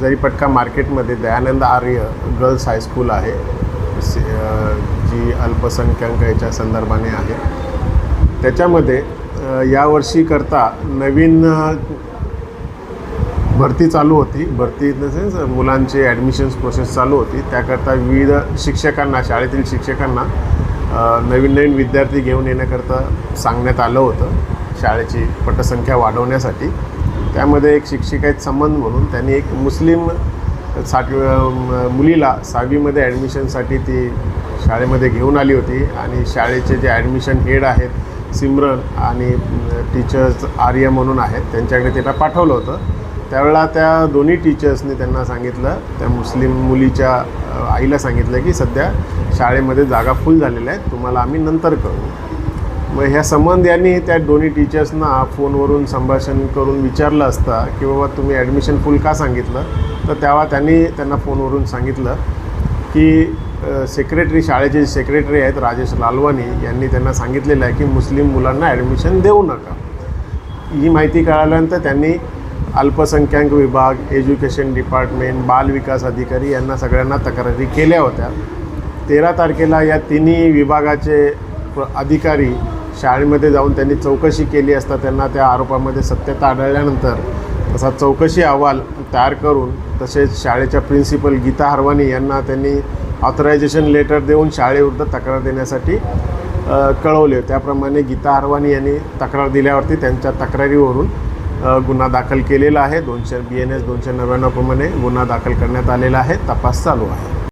जरीपटका मार्केटमध्ये दयानंद आर्य girls high school आहे जी अल्पसंख्याक याच्या संदर्भाने आहे. त्याच्यामध्ये यावर्षीकरता नवीन भरती चालू होती. भरती इन द सेन्स मुलांची ॲडमिशन्स प्रोसेस चालू होती. त्याकरता विविध शिक्षकांना शाळेतील शिक्षकांना नवीन नवीन विद्यार्थी घेऊन येण्याकरता सांगण्यात आलं होतं. शाळेची पटसंख्या वाढवण्यासाठी. त्यामध्ये एक शिक्षिका संबंध म्हणून त्यांनी एक मुस्लिम साठ मुलीला सहावीमध्ये ॲडमिशनसाठी ती शाळेमध्ये घेऊन आली होती आणि शाळेचे जे ॲडमिशन हेड आहेत सिमरन आणि टीचर्स आर्य म्हणून आहेत त्यांच्याकडे तिला पाठवलं होतं. त्यावेळेला त्या दोन्ही टीचर्सनी त्यांना सांगितलं त्या मुस्लिम मुलीच्या आईला सांगितलं की सध्या शाळेमध्ये जागा फुल झालेल्या आहेत तुम्हाला आम्ही नंतर करू. मग ह्या संबंध यांनी त्या दोन्ही टीचर्सना फोनवरून संभाषण करून विचारलं असता की बाबा तुम्ही ॲडमिशन फुल का सांगितलं? तर तेव्हा त्यांनी त्यांना फोनवरून सांगितलं की सेक्रेटरी शाळेचे जे सेक्रेटरी आहेत राजेश लालवानी यांनी त्यांना सांगितलेलं आहे की मुस्लिम मुलांना ॲडमिशन देऊ नका. ही माहिती कळाल्यानंतर त्यांनी अल्पसंख्याक विभाग एज्युकेशन डिपार्टमेंट बाल विकास अधिकारी यांना सगळ्यांना तक्रारी केल्या होत्या. तेरा तारखेला या तिन्ही विभागाचे अधिकारी शाळेमध्ये जाऊन त्यांनी चौकशी केली असता त्यांना त्या आरोपामध्ये सत्यता आढळल्यानंतर तसा चौकशी अहवाल तयार करून तसेच शाळेच्या प्रिन्सिपल गीता हरवानी यांना त्यांनी ऑथरायझेशन लेटर देऊन शाळेविरुद्ध तक्रार देण्यासाठी कळवले. त्याप्रमाणे गीता हरवानी यांनी तक्रार दिल्यावरती त्यांच्या तक्रारीवरून गुन्हा दाखल केलेला आहे. दोनशे बी एन एस दोनशे नव्याण्णवप्रमाणे गुन्हा दाखल करण्यात आलेला आहे. तपास चालू आहे.